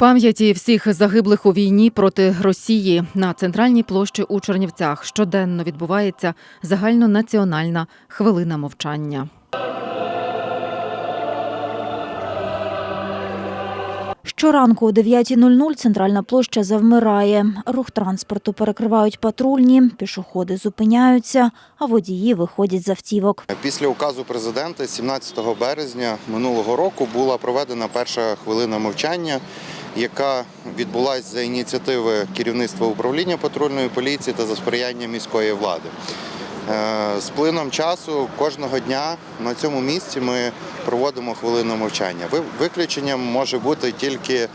Пам'яті всіх загиблих у війні проти Росії на центральній площі у Чернівцях щоденно відбувається загальнонаціональна хвилина мовчання. Щоранку о 9.00 центральна площа завмирає. Рух транспорту перекривають патрульні, пішоходи зупиняються, а водії виходять з автівок. Після указу президента 17 березня минулого року була проведена перша хвилина мовчання, яка відбулася за ініціативи керівництва управління патрульної поліції та за сприяння міської влади. Е, З плином часу кожного дня на цьому місці ми проводимо хвилину мовчання. Ви- Виключенням може бути тільки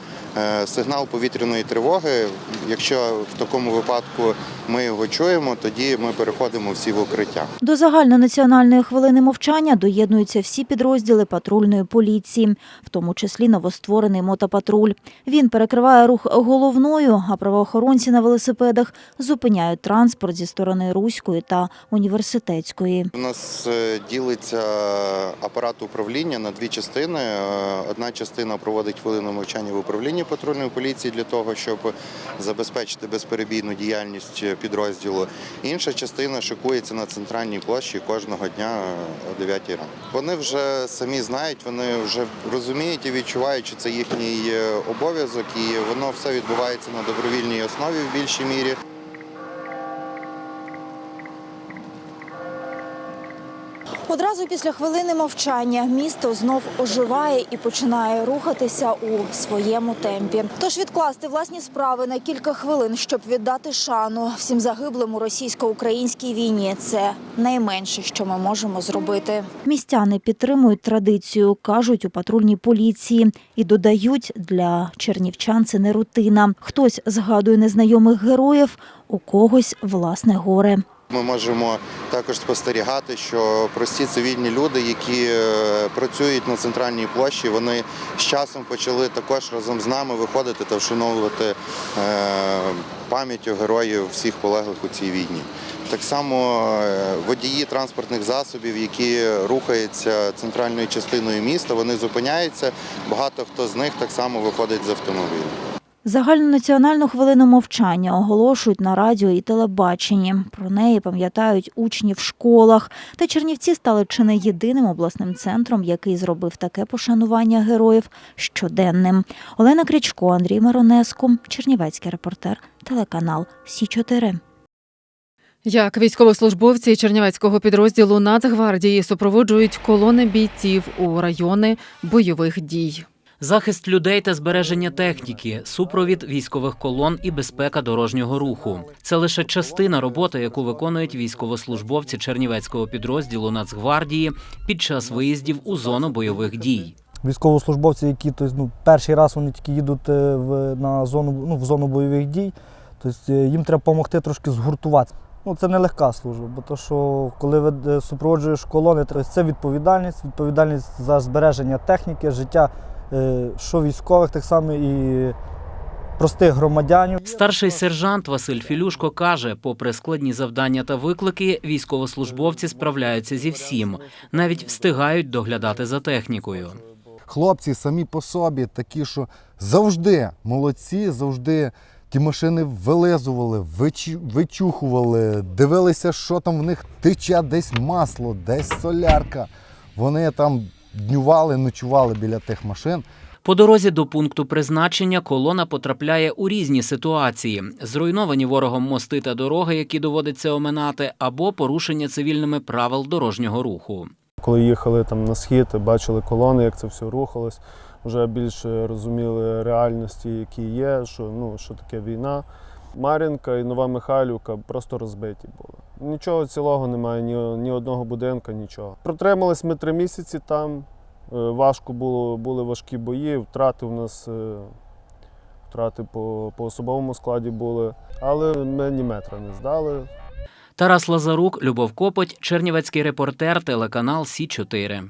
сигнал повітряної тривоги. Якщо в такому випадку ми його чуємо, тоді ми переходимо всі в укриття. До загальнонаціональної хвилини мовчання доєднуються всі підрозділи патрульної поліції, в тому числі новостворений мотопатруль. Він перекриває рух головною, а правоохоронці на велосипедах зупиняють транспорт зі сторони Руської та університетської. У нас е, ділиться апарат управління на дві частини. Е, Одна частина проводить хвилину мовчання в управлінні патрульної поліції для того, щоб забезпечити безперебійну діяльність підрозділу. Інша частина шикується на центральній площі кожного дня о 9 ранку. Вони вже самі знають, вони вже розуміють і відчувають, що це їхній обов'язок, і воно все відбувається на добровільній основі в більшій мірі. Одразу після хвилини мовчання місто знов оживає і починає рухатися у своєму темпі. Тож відкласти власні справи на кілька хвилин, щоб віддати шану всім загиблим у російсько-українській війні. Це найменше, що ми можемо зробити. Містяни підтримують традицію, кажуть у патрульній поліції, і додають для чернівчан це не рутина. Хтось згадує незнайомих героїв, у когось власне горе. Ми можемо також спостерігати, що прості цивільні люди, які е, працюють на центральній площі, вони з часом почали також разом з нами виходити та вшановувати е, пам'яттю героїв всіх полеглих у цій війні. Так само е, водії транспортних засобів, які рухаються центральною частиною міста, вони зупиняються. Багато хто з них так само виходить з автомобіля. Загальнонаціональну хвилину мовчання оголошують на радіо і телебаченні. Про неї пам'ятають учні в школах. Та Чернівці стали чи не єдиним обласним центром, який зробив таке пошанування героїв щоденним. Олена Крічко, Андрій Маронеску, Чернівецький репортер, телеканал Сі 4 Як військовослужбовці Чернівецького підрозділу Нацгвардії супроводжують колони бійців у райони бойових дій. Захист людей та збереження техніки, супровід військових колон і безпека дорожнього руху це лише частина роботи, яку виконують військовослужбовці Чернівецького підрозділу Нацгвардії під час виїздів у зону бойових дій. військовослужбовці, які тобто, ну, перший раз вони тільки їдуть е, в, на зону, ну, в зону бойових дій, тобто, їм треба допомогти трошки згуртуватися. Ну, це не легка служба, бо то, що коли ви е, супроводжуєш колони, то це відповідальність, відповідальність за збереження техніки, життя що військових, так само і простих громадянів. Старший сержант Василь Філюшко каже: попри складні завдання та виклики, військовослужбовці справляються зі всім, навіть встигають доглядати за технікою. хлопці самі по собі такі, що завжди молодці, завжди ті машини вилизували, вичу- вичухували, дивилися, що там в них тече, десь масло, десь солярка. Вони там днювали, ночували біля тих машин. По дорозі до пункту призначення колона потрапляє у різні ситуації: зруйновані ворогом мости та дороги, які доводиться оминати, або порушення цивільними правил дорожнього руху. Коли їхали там на схід, бачили колони, як це все рухалось, вже більше розуміли реальності, які є, що, ну, що таке війна. Мар'їнка і Нова Михайлівка просто розбиті були. Нічого цілого немає, ні, ні одного будинка, нічого. Протримались ми три місяці там. е, Важко було, були важкі бої, втрати у нас е, втрати по, по особовому складі були, але ми ні метра не здали. Тарас Лазарук, Любов Копоть, Чернівецький репортер, телеканал Сі 4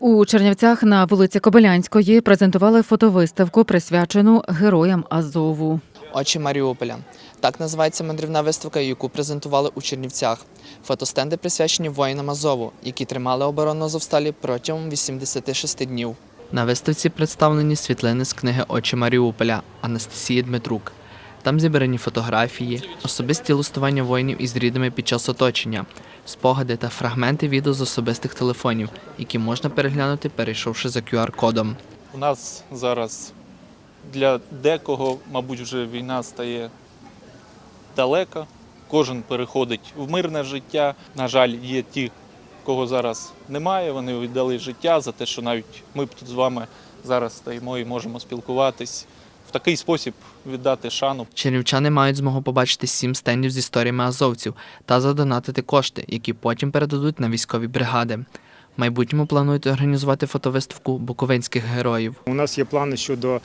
У Чернівцях на вулиці Кобилянської презентували фотовиставку, присвячену героям Азову. Очі Маріуполя. Так називається мандрівна виставка, яку презентували у Чернівцях. Фотостенди присвячені воїнам Азову, які тримали оборону Азовсталі протягом 86 днів. На виставці представлені світлини з книги Очі Маріуполя Анастасії Дмитрук. Там зібрані фотографії, особисті листування воїнів із рідними під час оточення, спогади та фрагменти відео з особистих телефонів, які можна переглянути, перейшовши за QR-кодом. У нас зараз для декого, мабуть, вже війна стає далека. Кожен переходить в мирне життя. На жаль, є ті, кого зараз немає. Вони віддали життя за те, що навіть ми б тут з вами зараз стоїмо і можемо спілкуватись. В такий спосіб віддати шану. Чернівчани мають змогу побачити сім стендів з історіями азовців та задонатити кошти, які потім передадуть на військові бригади. В майбутньому планують організувати фотовиставку буковинських героїв. У нас є плани щодо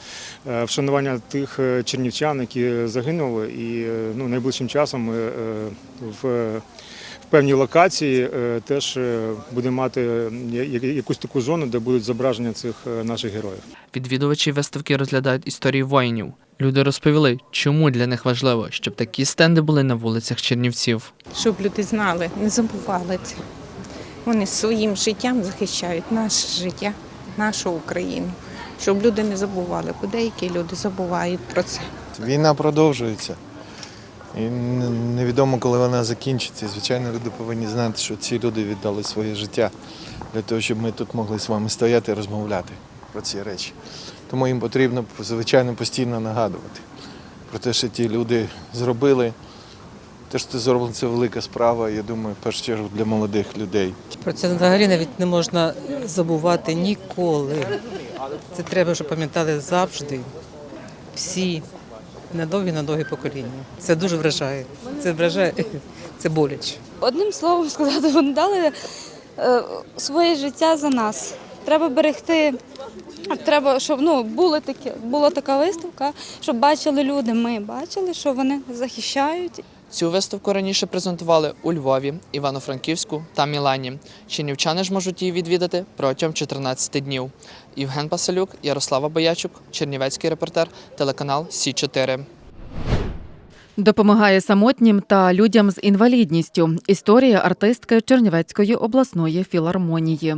е, вшанування тих е, чернівчан, які загинули, і е, ну, найближчим часом ми в, в певній локації теж е, будемо мати якусь таку зону, де будуть зображення цих наших героїв. Відвідувачі виставки розглядають історії воїнів. Люди розповіли, чому для них важливо, щоб такі стенди були на вулицях Чернівців. щоб люди знали, не забували це. Вони своїм життям захищають наше життя, нашу Україну. Щоб люди не забували, бо деякі люди забувають про це. Війна продовжується. І невідомо, коли вона закінчиться. Звичайно, люди повинні знати, що ці люди віддали своє життя для того, щоб ми тут могли з вами стояти і розмовляти про ці речі. Тому їм потрібно, звичайно, постійно нагадувати про те, що ті люди зробили. Те, що це зроблено, це велика справа, я думаю, в першу чергу для молодих людей. Про це взагалі навіть не можна забувати ніколи. Це треба, щоб пам'ятали завжди. Всі на довгі на довгі покоління. Це дуже вражає. Це вражає, це боляче. Одним словом сказати, вони дали е, своє життя за нас. Треба берегти. Треба, щоб ну були такі, була така виставка, щоб бачили люди. Ми бачили, що вони захищають Цю виставку раніше презентували у Львові, Івано-Франківську та Мілані. Чернівчани ж можуть її відвідати протягом 14 днів. Євген Пасалюк, Ярослава Боячук, Чернівецький репортер, телеканал Сі 4 Допомагає самотнім та людям з інвалідністю. Історія артистки Чернівецької обласної філармонії.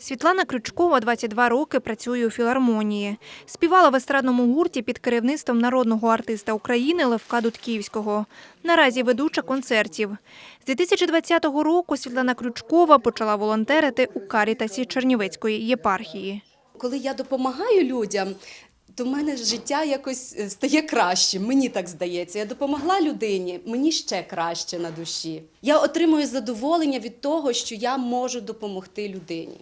Світлана Крючкова 22 роки працює у філармонії. Співала в естрадному гурті під керівництвом народного артиста України Левка Дудківського. Наразі ведуча концертів. З 2020 року Світлана Крючкова почала волонтерити у Карітасі Чернівецької єпархії. Коли я допомагаю людям, то в мене життя якось е, стає кращим. Мені так здається. Я допомогла людині, мені ще краще на душі. Я отримую задоволення від того, що я можу допомогти людині.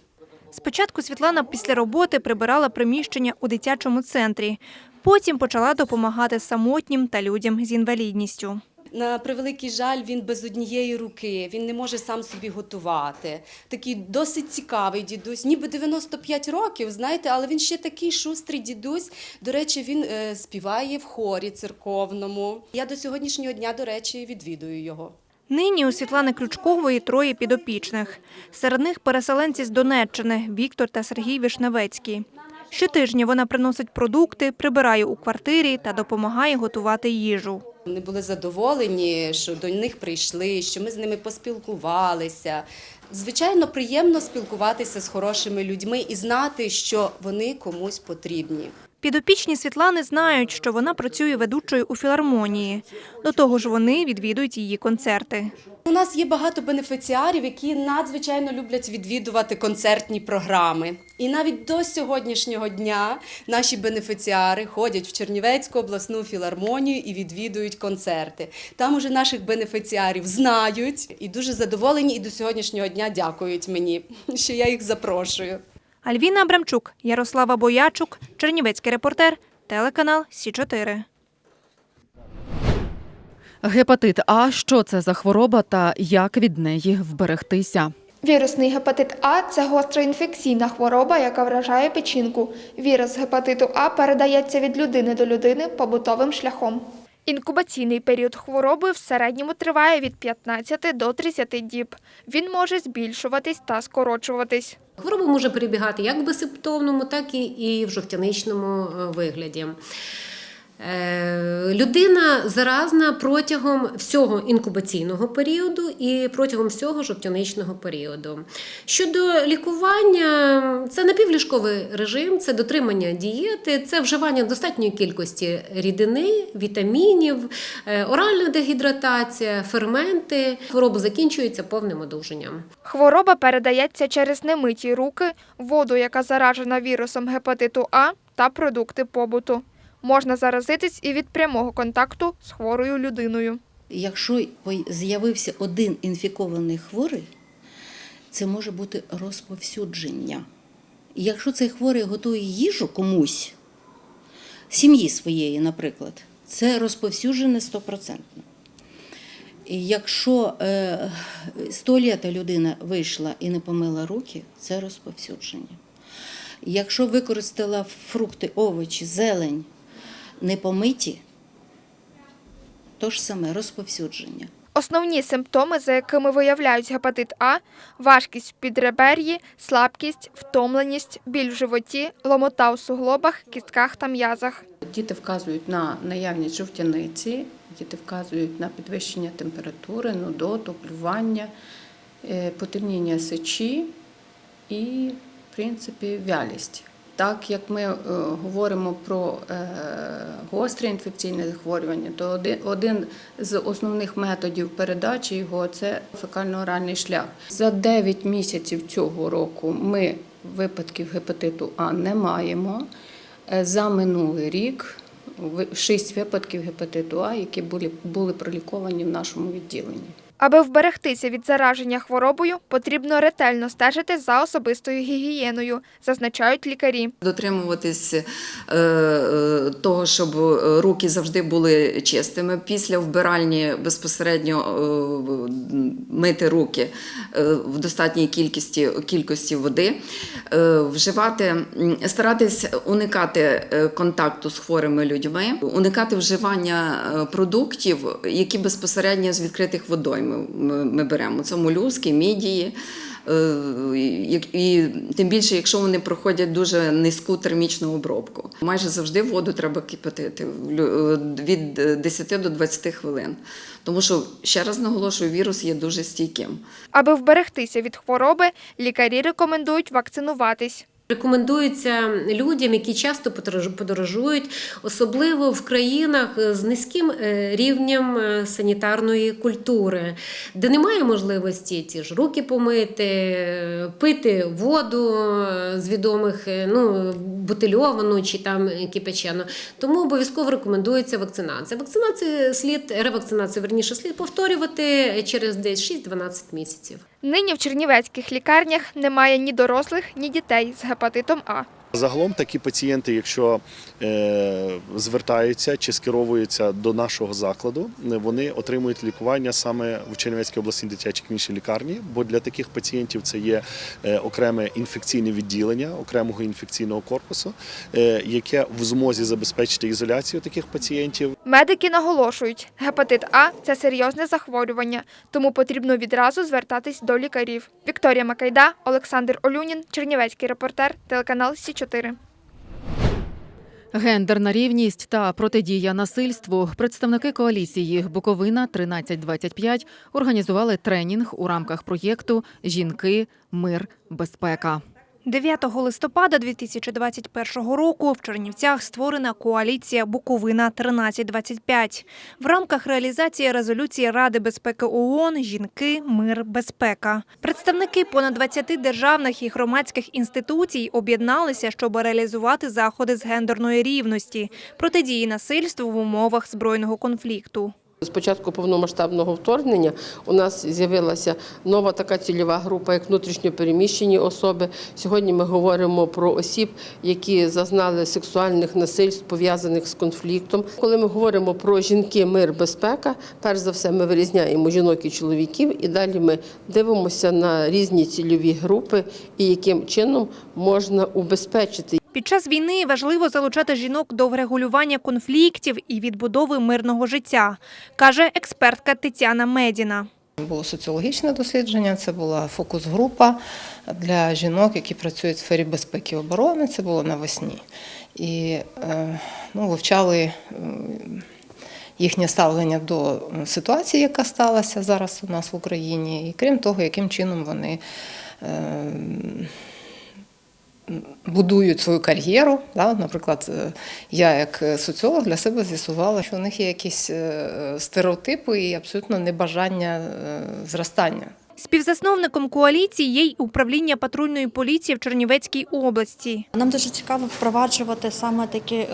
Спочатку Світлана після роботи прибирала приміщення у дитячому центрі. Потім почала допомагати самотнім та людям з інвалідністю. На превеликий жаль, він без однієї руки, він не може сам собі готувати. Такий досить цікавий дідусь, ніби 95 років, знаєте, але він ще такий шустрий дідусь. До речі, він е, співає в хорі церковному. Я до сьогоднішнього дня, до речі, відвідую його. Нині у Світлани Ключкової троє підопічних. Серед них переселенці з Донеччини Віктор та Сергій Вишневецький. Щотижня вона приносить продукти, прибирає у квартирі та допомагає готувати їжу. Вони були задоволені, що до них прийшли, що ми з ними поспілкувалися. Звичайно, приємно спілкуватися з хорошими людьми і знати, що вони комусь потрібні. Підопічні Світлани знають, що вона працює ведучою у філармонії. До того ж, вони відвідують її концерти. У нас є багато бенефіціарів, які надзвичайно люблять відвідувати концертні програми. І навіть до сьогоднішнього дня наші бенефіціари ходять в Чернівецьку обласну філармонію і відвідують концерти. Там уже наших бенефіціарів знають і дуже задоволені, і до сьогоднішнього дня дякують мені, що я їх запрошую. Альвіна Абрамчук, Ярослава Боячук, Чернівецький репортер, телеканал Сі 4 Гепатит А що це за хвороба та як від неї вберегтися? Вірусний гепатит А це гостра інфекційна хвороба, яка вражає печінку. Вірус гепатиту А передається від людини до людини побутовим шляхом. Інкубаційний період хвороби в середньому триває від 15 до 30 діб. Він може збільшуватись та скорочуватись. Хвороба може перебігати як в безсимптомному, так і, в жовтяничному е, вигляді. Людина заразна протягом всього інкубаційного періоду і протягом всього жовтяничного періоду. Щодо лікування, це напівліжковий режим, це дотримання дієти, це вживання достатньої кількості рідини, вітамінів, е, оральна дегідратація, ферменти. Хвороба закінчується повним одужанням. Хвороба передається через немиті руки, воду, яка заражена вірусом гепатиту А та продукти побуту. Можна заразитись і від прямого контакту з хворою людиною. Якщо з'явився один інфікований хворий, це може бути розповсюдження. Якщо цей хворий готує їжу комусь, сім'ї своєї, наприклад, це розповсюджене стопроцентно. Якщо е, з туалета людина вийшла і не помила руки, це розповсюдження. Якщо використала фрукти, овочі, зелень не помиті, то ж саме розповсюдження. Основні симптоми, за якими виявляють гепатит А – важкість в підребер'ї, слабкість, втомленість, біль в животі, ломота у суглобах, кістках та м'язах. Діти вказують на наявність жовтяниці, діти вказують на підвищення температури, нудоту, плювання, е, потемніння сечі і, в принципі, вялість. Так як ми е, говоримо про е, гостре інфекційне захворювання, то один, з основних методів передачі його це фекально-оральний шлях. За 9 місяців цього року ми випадків гепатиту А не маємо. Е, За минулий рік ви- шість випадків гепатиту А, які були проліковані в нашому відділенні. Аби вберегтися від зараження хворобою, потрібно ретельно стежити за особистою гігієною, зазначають лікарі. Дотримуватись е, е, того, щоб е, руки завжди були чистими. Після вбиральні безпосередньо мити руки в достатній кількості, кількості води, вживати, старатись уникати контакту з хворими людьми, уникати вживання продуктів, які безпосередньо з відкритих водойм ми, ми беремо. Це молюски, мідії. Е, І тим більше, якщо вони проходять дуже низьку термічну обробку. Майже завжди воду треба кипятити е, від 10 до 20 хвилин. Тому що, ще раз наголошую, вірус є дуже стійким. Аби вберегтися від хвороби, лікарі рекомендують вакцинуватись. Рекомендується людям, які часто подорож- подорожують, особливо в країнах з низьким е, рівнем е, санітарної культури, де немає можливості ті ж руки помити, е, пити воду з відомих, ну, бутильовану чи там кипячену. Тому обов'язково рекомендується вакцинація. Вакцинацію слід, ревакцинацію, верніше, слід повторювати через десь 6-12 місяців. Нині в чернівецьких лікарнях немає ні дорослих, ні дітей з гепатитом А. Загалом такі пацієнти, якщо е, звертаються чи скеровуються до нашого закладу, вони отримують лікування саме в Чернівецькій обласній дитячій клінічній лікарні, бо для таких пацієнтів це є е, окреме інфекційне відділення окремого інфекційного корпусу, е, яке в змозі забезпечити ізоляцію таких пацієнтів. Медики наголошують, гепатит А це серйозне захворювання, тому потрібно відразу звертатись до лікарів. Вікторія Макайда, Олександр Олюнін, Чернівецький репортер, телеканал Сі 4 Гендерна рівність та протидія насильству. Представники коаліції Буковина 1325 організували тренінг у рамках проєкту Жінки, мир, безпека. 9 листопада 2021 року в Чернівцях створена коаліція Буковина 1325 в рамках реалізації резолюції Ради безпеки ООН Жінки, мир, безпека. Представники понад 20 державних і громадських інституцій об'єдналися, щоб реалізувати заходи з гендерної рівності, протидії насильству в умовах збройного конфлікту. З початку повномасштабного вторгнення у нас з'явилася нова така цільова група, як внутрішньо переміщені особи. Сьогодні ми говоримо про осіб, які зазнали сексуальних насильств, пов'язаних з конфліктом. Коли ми говоримо про жінки, мир, безпека, перш за все ми вирізняємо жінок і чоловіків, і далі ми дивимося на різні цільові групи і яким чином можна убезпечити Під час війни важливо залучати жінок до врегулювання конфліктів і відбудови мирного життя, каже експертка Тетяна Медіна. Було соціологічне дослідження, це була фокус-група для жінок, які працюють в сфері безпеки і оборони. Це було навесні. І е, ну, вивчали е, їхнє ставлення до ситуації, яка сталася зараз у нас в Україні, і крім того, яким чином вони. Е, Будують свою кар'єру. Да? Наприклад, е, я як соціолог для себе з'ясувала, що у них є якісь е, стереотипи і абсолютно небажання е, зростання. Співзасновником коаліції є й управління патрульної поліції в Чернівецькій області. Нам дуже цікаво впроваджувати саме такі е,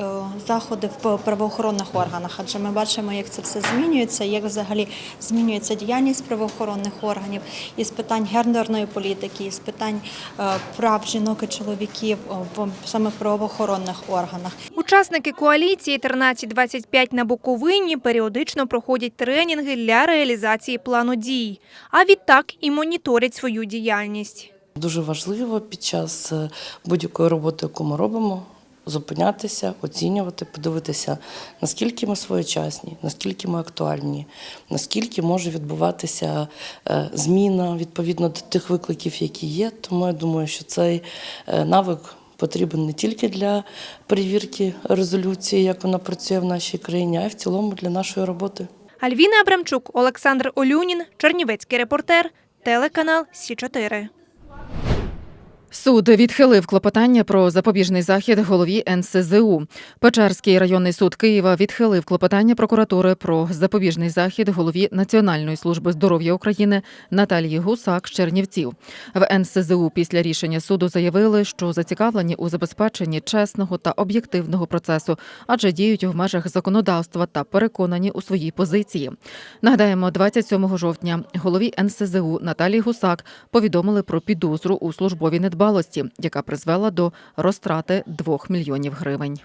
заходи в правоохоронних органах, адже ми бачимо, як це все змінюється, як взагалі змінюється діяльність правоохоронних органів із питань гендерної політики, із питань е, прав жінок і чоловіків е, в саме правоохоронних органах. Учасники коаліції 1325 на Буковині періодично проходять тренінги для реалізації плану дій, а відтак і моніторять свою діяльність. Дуже важливо під час е, будь-якої роботи, яку ми робимо, зупинятися, оцінювати, подивитися, наскільки ми своєчасні, наскільки ми актуальні, наскільки може відбуватися е, зміна відповідно до тих викликів, які є. Тому я думаю, що цей е, навик потрібен не тільки для перевірки резолюції, як вона працює в нашій країні, а й в цілому для нашої роботи. Альвіна Абрамчук, Олександр Олюнін, Чернівецький репортер, телеканал Сі 4 Суд відхилив клопотання про запобіжний захід голові НСЗУ. Печерський районний суд Києва відхилив клопотання прокуратури про запобіжний захід голові Національної служби здоров'я України Наталії Гусак з Чернівців. В НСЗУ після рішення суду заявили, що зацікавлені у забезпеченні чесного та об'єктивного процесу, адже діють в межах законодавства та переконані у своїй позиції. Нагадаємо, 27 жовтня голові НСЗУ Наталії Гусак повідомили про підозру у службовій недбалості, яка призвела до розтрати 2 мільйонів гривень.